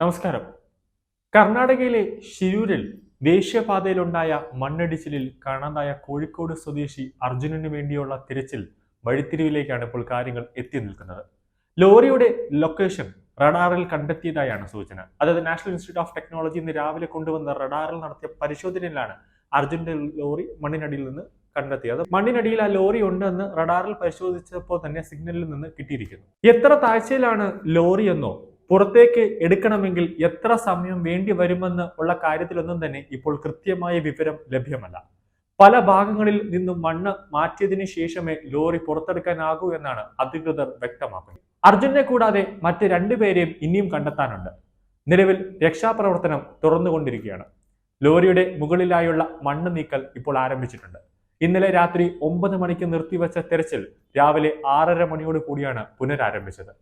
നമസ്കാരം. കർണാടകയിലെ ഷിരൂരിൽ ദേശീയപാതയിലുണ്ടായ മണ്ണിടിച്ചിലിൽ കാണാതായ കോഴിക്കോട് സ്വദേശി അർജുനന് വേണ്ടിയുള്ള തിരച്ചിൽ വഴിത്തിരിവിലേക്കാണ് ഇപ്പോൾ കാര്യങ്ങൾ എത്തി നിൽക്കുന്നത്. ലോറിയുടെ ലൊക്കേഷൻ റഡാറിൽ കണ്ടെത്തിയതായാണ് സൂചന. അതായത് നാഷണൽ ഇൻസ്റ്റിറ്റ്യൂട്ട് ഓഫ് ടെക്നോളജി ഇന്ന് രാവിലെ കൊണ്ടുവന്ന റഡാറിൽ നടത്തിയ പരിശോധനയിലാണ് അർജുന്റെ ലോറി മണ്ണിനടിയിൽ നിന്ന് കണ്ടെത്തിയത്. മണ്ണിനടിയിൽ ആ ലോറി ഉണ്ടെന്ന് റഡാറിൽ പരിശോധിച്ചപ്പോൾ തന്നെ സിഗ്നലിൽ നിന്ന് കിട്ടിയിരിക്കുന്നു. എത്ര താഴ്ചയിലാണ് ലോറിയെന്നോ പുറത്തേക്ക് എടുക്കണമെങ്കിൽ എത്ര സമയം വേണ്ടി വരുമെന്ന് ഉള്ള കാര്യത്തിലൊന്നും തന്നെ ഇപ്പോൾ കൃത്യമായ വിവരം ലഭ്യമല്ല. പല ഭാഗങ്ങളിൽ നിന്നും മണ്ണ് മാറ്റിയതിനു ശേഷമേ ലോറി പുറത്തെടുക്കാനാകൂ എന്നാണ് അധികൃതർ വ്യക്തമാക്കുന്നത്. അർജുനെ കൂടാതെ മറ്റ് രണ്ടുപേരെയും ഇനിയും കണ്ടെത്താനുണ്ട്. നിലവിൽ രക്ഷാപ്രവർത്തനം തുറന്നുകൊണ്ടിരിക്കുകയാണ്. ലോറിയുടെ മുകളിലായുള്ള മണ്ണ് നീക്കൽ ഇപ്പോൾ ആരംഭിച്ചിട്ടുണ്ട്. ഇന്നലെ രാത്രി ഒമ്പത് മണിക്ക് നിർത്തിവെച്ച തെരച്ചിൽ രാവിലെ ആറര മണിയോട് കൂടിയാണ് പുനരാരംഭിച്ചത്.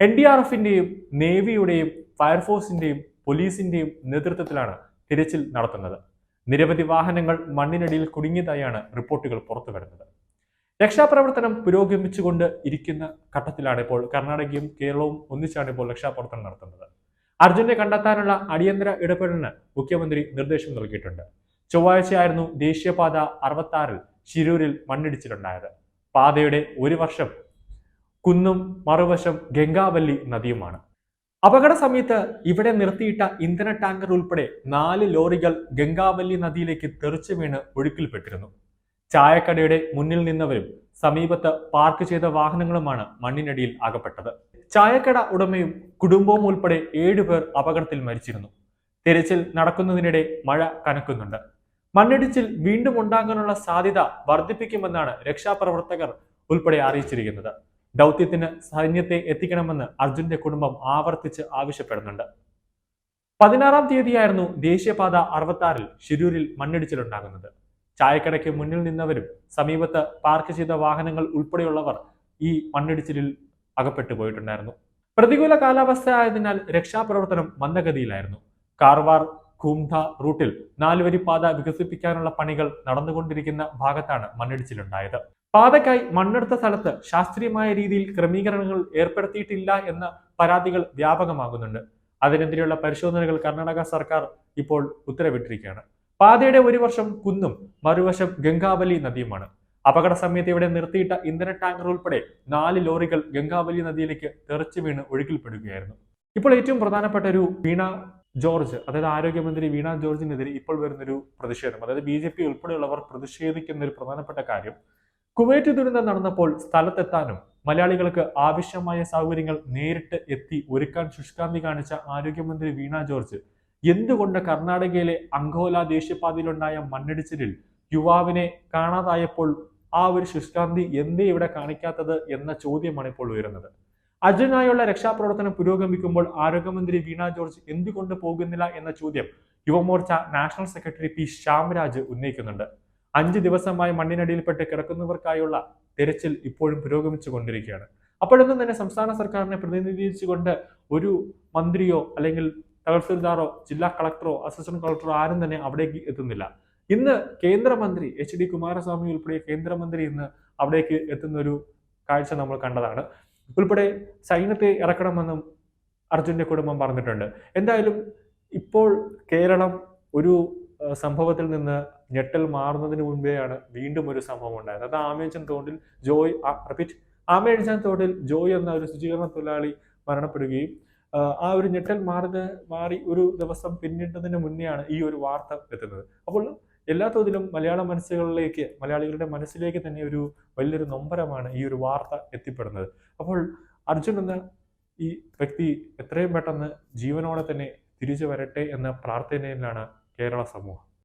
എൻ ഡി ആർ എഫിന്റെയും നേവിയുടെയും ഫയർഫോഴ്സിന്റെയും പോലീസിന്റെയും നേതൃത്വത്തിലാണ് തിരച്ചിൽ നടത്തുന്നത്. നിരവധി വാഹനങ്ങൾ മണ്ണിനടിയിൽ കുടുങ്ങിയതായാണ് റിപ്പോർട്ടുകൾ പുറത്തു വരുന്നത്. രക്ഷാപ്രവർത്തനം പുരോഗമിച്ചുകൊണ്ട് ഇരിക്കുന്ന ഘട്ടത്തിലാണ് ഇപ്പോൾ കർണാടകയും കേരളവും ഒന്നിച്ചാണ് ഇപ്പോൾ രക്ഷാപ്രവർത്തനം നടത്തുന്നത്. അർജുനെ കണ്ടെത്താനുള്ള അടിയന്തര ഇടപെടലിന് മുഖ്യമന്ത്രി നിർദ്ദേശം നൽകിയിട്ടുണ്ട്. ചൊവ്വാഴ്ചയായിരുന്നു ദേശീയപാത അറുപത്തി ആറിൽ ശിരൂരിൽ മണ്ണിടിച്ചിലുണ്ടായത്. പാതയുടെ ഒരു വർഷം കുന്നും മറുവശം ഗംഗാവല്ലി നദിയുമാണ്. അപകട സമയത്ത് ഇവിടെ നിർത്തിയിട്ട ഇന്ധന ടാങ്കർ ഉൾപ്പെടെ നാല് ലോറികൾ ഗംഗാവല്ലി നദിയിലേക്ക് തെറിച്ചു വീണ് ഒഴുക്കിൽപ്പെട്ടിരുന്നു. ചായക്കടയുടെ മുന്നിൽ നിന്നവരും സമീപത്ത് പാർക്ക് ചെയ്ത വാഹനങ്ങളുമാണ് മണ്ണിനടിയിൽ അകപ്പെട്ടത്. ചായക്കട ഉടമയും കുടുംബവും ഉൾപ്പെടെ ഏഴുപേർ അപകടത്തിൽ മരിച്ചിരുന്നു. തിരച്ചിൽ നടക്കുന്നതിനിടെ മഴ കനക്കുന്നുണ്ട്. മണ്ണിടിച്ചിൽ വീണ്ടും ഉണ്ടാകാനുള്ള സാധ്യത വർദ്ധിപ്പിക്കുമെന്നാണ് രക്ഷാപ്രവർത്തകർ ഉൾപ്പെടെ അറിയിച്ചിരിക്കുന്നത്. ദൗത്യത്തിന് സൈന്യത്തെ എത്തിക്കണമെന്ന് അർജുന്റെ കുടുംബം ആവർത്തിച്ച് ആവശ്യപ്പെടുന്നുണ്ട്. പതിനാറാം തീയതിയായിരുന്നു ദേശീയപാത അറുപത്തി ഷിരൂരിൽ മണ്ണിടിച്ചിലുണ്ടാകുന്നത്. ചായക്കടയ്ക്ക് മുന്നിൽ നിന്നവരും സമീപത്ത് പാർക്ക് ചെയ്ത വാഹനങ്ങൾ ഉൾപ്പെടെയുള്ളവർ ഈ മണ്ണിടിച്ചിലിൽ അകപ്പെട്ടു പോയിട്ടുണ്ടായിരുന്നു. പ്രതികൂല കാലാവസ്ഥ ആയതിനാൽ രക്ഷാപ്രവർത്തനം മന്ദഗതിയിലായിരുന്നു. കാർവാർ കുംധ റൂട്ടിൽ നാലുവരി പാത വികസിപ്പിക്കാനുള്ള പണികൾ നടന്നുകൊണ്ടിരിക്കുന്ന ഭാഗത്താണ് മണ്ണിടിച്ചിലുണ്ടായത്. പാതയ്ക്കായി മണ്ണെടുത്ത സ്ഥലത്ത് ശാസ്ത്രീയമായ രീതിയിൽ ക്രമീകരണങ്ങൾ ഏർപ്പെടുത്തിയിട്ടില്ല എന്ന പരാതികൾ വ്യാപകമാകുന്നുണ്ട്. അതിനെതിരെയുള്ള പരിശോധനകൾ കർണാടക സർക്കാർ ഇപ്പോൾ ഉത്തരവിട്ടിരിക്കുകയാണ്. പാതയുടെ ഒരു വർഷം കുന്നും മറുവശം ഗംഗാവലി നദിയുമാണ്. അപകട സമയത്ത് ഇവിടെ നിർത്തിയിട്ട ഇന്ധന ടാങ്കർ ഉൾപ്പെടെ നാല് ലോറികൾ ഗംഗാവലി നദിയിലേക്ക് തെറിച്ചു വീണ് ഒഴുക്കിൽപ്പെടുകയായിരുന്നു. ഇപ്പോൾ ഏറ്റവും പ്രധാനപ്പെട്ട ഒരു വീണ ജോർജ് അതായത് ആരോഗ്യമന്ത്രി വീണ ജോർജിനെതിരെ ഇപ്പോൾ വരുന്നൊരു പ്രതിഷേധം. അതായത് ബി ജെ പി ഉൾപ്പെടെയുള്ളവർ പ്രതിഷേധിക്കുന്ന ഒരു പ്രധാനപ്പെട്ട കാര്യം കുവൈറ്റ് ദുരന്തം നടന്നപ്പോൾ സ്ഥലത്തെത്താനും മലയാളികൾക്ക് ആവശ്യമായ സൗകര്യങ്ങൾ നേരിട്ട് എത്തി ഒരുക്കാൻ ശുഷ്കാന്തി കാണിച്ച ആരോഗ്യമന്ത്രി വീണ ജോർജ് എന്തുകൊണ്ട് കർണാടകയിലെ അങ്കോല ദേശീയപാതയിലുണ്ടായ മണ്ണിടിച്ചിലിൽ യുവാവിനെ കാണാതായപ്പോൾ ആ ഒരു ശുഷ്കാന്തി എന്തേ ഇവിടെ കാണിക്കാത്തത് എന്ന ചോദ്യമാണ് ഇപ്പോൾ ഉയരുന്നത്. അജനായുള്ള രക്ഷാപ്രവർത്തനം പുരോഗമിക്കുമ്പോൾ ആരോഗ്യമന്ത്രി വീണ ജോർജ് എന്തുകൊണ്ട് പോകുന്നില്ല എന്ന ചോദ്യം Yuva Morcha national secretary P Shyamraj ഉന്നയിക്കുന്നുണ്ട്. അഞ്ച് ദിവസമായി മണ്ണിനടിയിൽപ്പെട്ട് കിടക്കുന്നവർക്കായുള്ള തിരച്ചിൽ ഇപ്പോഴും പുരോഗമിച്ചു കൊണ്ടിരിക്കുകയാണ്. അപ്പോഴൊന്നും തന്നെ സംസ്ഥാന സർക്കാരിനെ പ്രതിനിധീകരിച്ചുകൊണ്ട് ഒരു മന്ത്രിയോ അല്ലെങ്കിൽ തഹസിൽദാറോ ജില്ലാ കളക്ടറോ അസിസ്റ്റന്റ് കളക്ടറോ ആരും തന്നെ അവിടേക്ക് എത്തുന്നില്ല. ഇന്ന് കേന്ദ്രമന്ത്രി എച്ച് ഡി കുമാരസ്വാമി ഉൾപ്പെടെ കേന്ദ്രമന്ത്രി ഇന്ന് അവിടേക്ക് എത്തുന്ന ഒരു കാഴ്ച നമ്മൾ കണ്ടതാണ്. ഉൾപ്പെടെ സൈന്യത്തെ ഇറക്കണമെന്നും അർജുന്റെ കുടുംബം പറഞ്ഞിട്ടുണ്ട്. എന്തായാലും ഇപ്പോൾ കേരളം ഒരു സംഭവത്തിൽ നിന്ന് ഞെട്ടൽ മാറുന്നതിന് മുൻപേയാണ് വീണ്ടും ഒരു സംഭവം ഉണ്ടായത്. അത് ആമേച്ചൻ തോട്ടിൽ ജോയ് റിപ്പീറ്റ് ആമേച്ചൻ തോട്ടിൽ ജോയ് എന്ന ഒരു ശുചീകരണ തൊഴിലാളി മരണപ്പെടുകയും ആ ഒരു ഞെട്ടൽ മാറുന്ന മാറി ഒരു ദിവസം പിന്നിട്ടതിന് മുന്നെയാണ് ഈ ഒരു വാർത്ത എത്തുന്നത്. അപ്പോൾ എല്ലാ തോതിലും മലയാള മനസ്സുകളിലേക്ക് മലയാളികളുടെ മനസ്സിലേക്ക് തന്നെ ഒരു വലിയൊരു നൊമ്പരമാണ് ഈ ഒരു വാർത്ത എത്തിപ്പെടുന്നത്. അപ്പോൾ അർജുൻ എന്ന ഈ വ്യക്തി എത്രയും പെട്ടെന്ന് ജീവനോടെ തന്നെ തിരിച്ചു വരട്ടെ എന്ന പ്രാർത്ഥനയിലാണ് കേരള സമൂഹം